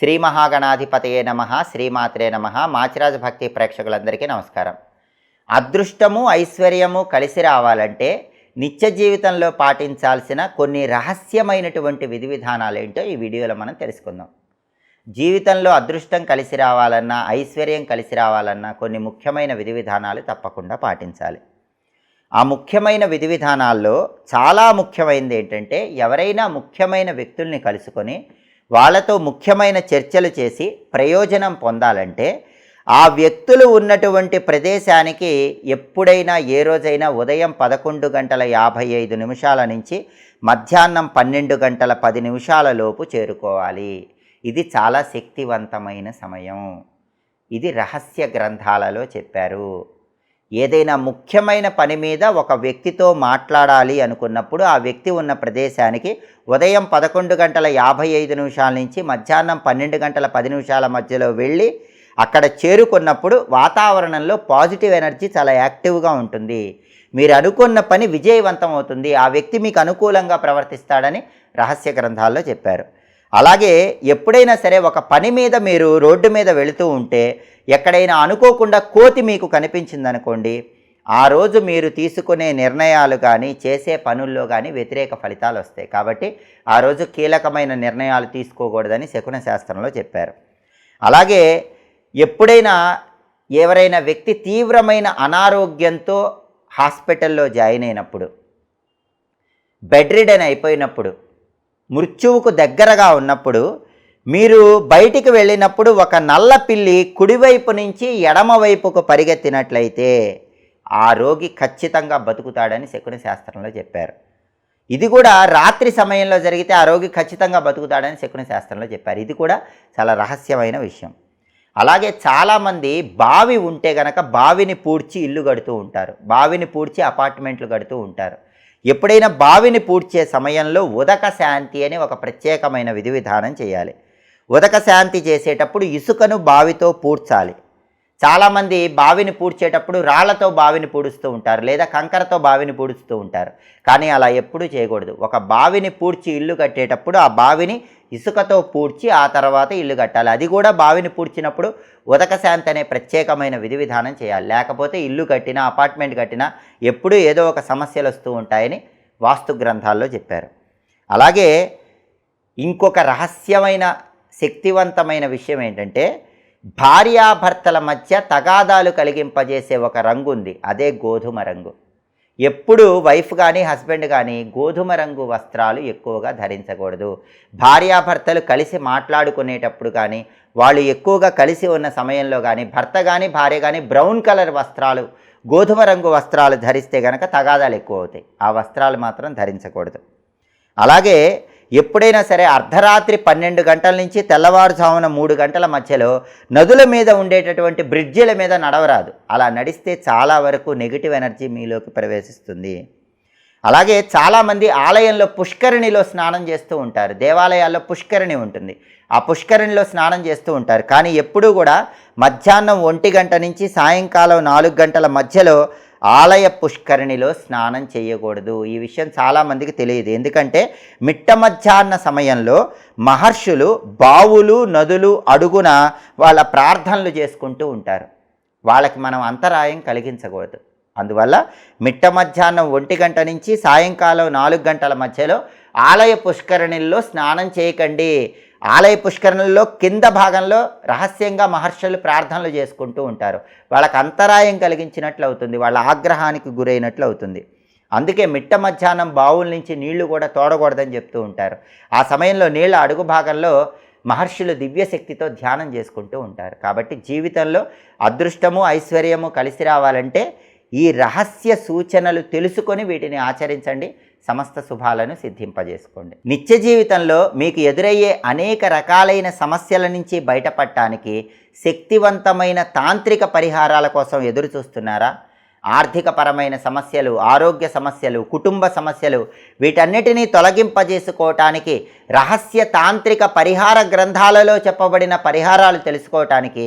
శ్రీ మహాగణాధిపతయే నమ శ్రీమాత్రే నమ. మాచిరాజ భక్తి ప్రేక్షకులందరికీ నమస్కారం. అదృష్టము ఐశ్వర్యము కలిసి రావాలంటే నిత్య జీవితంలో పాటించాల్సిన కొన్ని రహస్యమైనటువంటి విధి విధానాలు ఏంటో ఈ వీడియోలో మనం తెలుసుకుందాం. జీవితంలో అదృష్టం కలిసి రావాలన్నా ఐశ్వర్యం కలిసి రావాలన్నా కొన్ని ముఖ్యమైన విధి విధానాలు తప్పకుండా పాటించాలి. ఆ ముఖ్యమైన విధి విధానాల్లో చాలా ముఖ్యమైనది ఏంటంటే ఎవరైనా ముఖ్యమైన వ్యక్తుల్ని కలుసుకొని వాళ్ళతో ముఖ్యమైన చర్చలు చేసి ప్రయోజనం పొందాలంటే ఆ వ్యక్తులు ఉన్నటువంటి ప్రదేశానికి ఎప్పుడైనా ఏ రోజైనా ఉదయం పదకొండు గంటల యాభై ఐదు నిమిషాల నుంచి మధ్యాహ్నం పన్నెండు గంటల పది నిమిషాల లోపు చేరుకోవాలి. ఇది చాలా శక్తివంతమైన సమయం. ఇది రహస్య గ్రంథాలలో చెప్పారు. ఏదైనా ముఖ్యమైన పని మీద ఒక వ్యక్తితో మాట్లాడాలి అనుకున్నప్పుడు ఆ వ్యక్తి ఉన్న ప్రదేశానికి ఉదయం పదకొండు గంటల యాభై ఐదు నిమిషాల నుంచి మధ్యాహ్నం పన్నెండు గంటల పది నిమిషాల మధ్యలో వెళ్ళి అక్కడ చేరుకున్నప్పుడు వాతావరణంలో పాజిటివ్ ఎనర్జీ చాలా యాక్టివ్గా ఉంటుంది. మీరు అనుకున్న పని విజయవంతం అవుతుంది. ఆ వ్యక్తి మీకు అనుకూలంగా ప్రవర్తిస్తాడని రహస్య గ్రంథాల్లో చెప్పారు. అలాగే ఎప్పుడైనా సరే ఒక పని మీద మీరు రోడ్డు మీద వెళుతూ ఉంటే ఎక్కడైనా అనుకోకుండా కోతి మీకు కనిపించిందనుకోండి ఆ రోజు మీరు తీసుకునే నిర్ణయాలు కానీ చేసే పనుల్లో కానీ వ్యతిరేక ఫలితాలు వస్తాయి. కాబట్టి ఆ రోజు కీలకమైన నిర్ణయాలు తీసుకోకూడదని శకున శాస్త్రంలో చెప్పారు. అలాగే ఎప్పుడైనా ఎవరైనా వ్యక్తి తీవ్రమైన అనారోగ్యంతో హాస్పిటల్లో జాయిన్ అయినప్పుడు బెడ్ రిడన్ అయిపోయినప్పుడు మృత్యువుకు దగ్గరగా ఉన్నప్పుడు మీరు బయటికి వెళ్ళినప్పుడు ఒక నల్ల పిల్లి కుడివైపు నుంచి ఎడమవైపుకు పరిగెత్తినట్లయితే ఆ రోగి ఖచ్చితంగా బతుకుతాడని శకుని శాస్త్రంలో చెప్పారు. ఇది కూడా రాత్రి సమయంలో జరిగితే ఆ రోగి ఖచ్చితంగా బతుకుతాడని శకుని శాస్త్రంలో చెప్పారు. ఇది కూడా చాలా రహస్యమైన విషయం. అలాగే చాలామంది బావి ఉంటే గనక బావిని పూడ్చి ఇల్లు కడుతూ ఉంటారు. బావిని పూడ్చి అపార్ట్మెంట్లు కడుతూ ఉంటారు. ఎప్పుడైనా బావిని పూడ్చే సమయంలో ఉదక శాంతి అని ఒక ప్రత్యేకమైన విధి విధానం చేయాలి. ఉదక శాంతి చేసేటప్పుడు ఇసుకను బావితో పూడ్చాలి. చాలామంది బావిని పూడ్చేటప్పుడు రాళ్ళతో బావిని పూడుస్తూ ఉంటారు లేదా కంకరతో బావిని పూడుస్తూ ఉంటారు. కానీ అలా ఎప్పుడూ చేయకూడదు. ఒక బావిని పూడ్చి ఇల్లు కట్టేటప్పుడు ఆ బావిని ఇసుకతో పూడ్చి ఆ తర్వాత ఇల్లు కట్టాలి. అది కూడా బావిని పూడ్చినప్పుడు ఉదక శాంతి అనే ప్రత్యేకమైన విధి విధానం చేయాలి. లేకపోతే ఇల్లు కట్టినా అపార్ట్మెంట్ కట్టినా ఎప్పుడూ ఏదో ఒక సమస్యలు వస్తూ ఉంటాయని వాస్తు గ్రంథాల్లో చెప్పారు. అలాగే ఇంకొక రహస్యమైన శక్తివంతమైన విషయం ఏంటంటే భార్యాభర్తల మధ్య తగాదాలు కలిగింపజేసే ఒక రంగు ఉంది అదే గోధుమ రంగు. ఎప్పుడు వైఫ్ కానీ హస్బెండ్ కానీ గోధుమ రంగు వస్త్రాలు ఎక్కువగా ధరించకూడదు. భార్యాభర్తలు కలిసి మాట్లాడుకునేటప్పుడు కానీ వాళ్ళు ఎక్కువగా కలిసి ఉన్న సమయంలో కానీ భర్త కానీ భార్య కానీ బ్రౌన్ కలర్ వస్త్రాలు గోధుమ రంగు వస్త్రాలు ధరిస్తే కనుక తగాదాలు ఎక్కువ అవుతాయి. ఆ వస్త్రాలు మాత్రం ధరించకూడదు. అలాగే ఎప్పుడైనా సరే అర్ధరాత్రి పన్నెండు గంటల నుంచి తెల్లవారుజామున మూడు గంటల మధ్యలో నదుల మీద ఉండేటటువంటి బ్రిడ్జిల మీద నడవరాదు. అలా నడిస్తే చాలా వరకు నెగిటివ్ ఎనర్జీ మీలోకి ప్రవేశిస్తుంది. అలాగే చాలామంది ఆలయంలో పుష్కరిణిలో స్నానం చేస్తూ ఉంటారు. దేవాలయాల్లో పుష్కరిణి ఉంటుంది. ఆ పుష్కరిణిలో స్నానం చేస్తూ ఉంటారు. కానీ ఎప్పుడూ కూడా మధ్యాహ్నం ఒంటి గంట నుంచి సాయంకాలం నాలుగు గంటల మధ్యలో ఆలయ పుష్కరిణిలో స్నానం చేయకూడదు. ఈ విషయం చాలామందికి తెలియదు. ఎందుకంటే మిట్ట మధ్యాహ్న సమయంలో మహర్షులు బావులు నదులు అడుగున వాళ్ళ ప్రార్థనలు చేసుకుంటూ ఉంటారు. వాళ్ళకి మనం అంతరాయం కలిగించకూడదు. అందువల్ల మిట్ట మధ్యాహ్నం ఒంటి గంట నుంచి సాయంకాలం నాలుగు గంటల మధ్యలో ఆలయ పుష్కరిణిల్లో స్నానం చేయకండి. ఆలయ పుష్కరణలో కింద భాగంలో రహస్యంగా మహర్షులు ప్రార్థనలు చేసుకుంటూ ఉంటారు. వాళ్ళకి అంతరాయం కలిగించినట్లు అవుతుంది. వాళ్ళ ఆగ్రహానికి గురైనట్లు అవుతుంది. అందుకే మిట్ట మధ్యాహ్నం బావుల నుంచి నీళ్ళు కూడా తోడకూడదని చెప్తూ ఉంటారు. ఆ సమయంలో నీళ్ళ అడుగు భాగంలో మహర్షులు దివ్యశక్తితో ధ్యానం చేసుకుంటూ ఉంటారు. కాబట్టి జీవితంలో అదృష్టము ఐశ్వర్యము కలిసి రావాలంటే ఈ రహస్య సూచనలు తెలుసుకొని వీటిని ఆచరించండి. సమస్త శుభాలను సిద్ధింపజేసుకోండి. నిత్య జీవితంలో మీకు ఎదురయ్యే అనేక రకాలైన సమస్యల నుంచి బయటపడటానికి శక్తివంతమైన తాంత్రిక పరిహారాల కోసం ఎదురు చూస్తున్నారా? ఆర్థికపరమైన సమస్యలు ఆరోగ్య సమస్యలు కుటుంబ సమస్యలు వీటన్నిటినీ తొలగింపజేసుకోవటానికి రహస్య తాంత్రిక పరిహార గ్రంథాలలో చెప్పబడిన పరిహారాలు తెలుసుకోవటానికి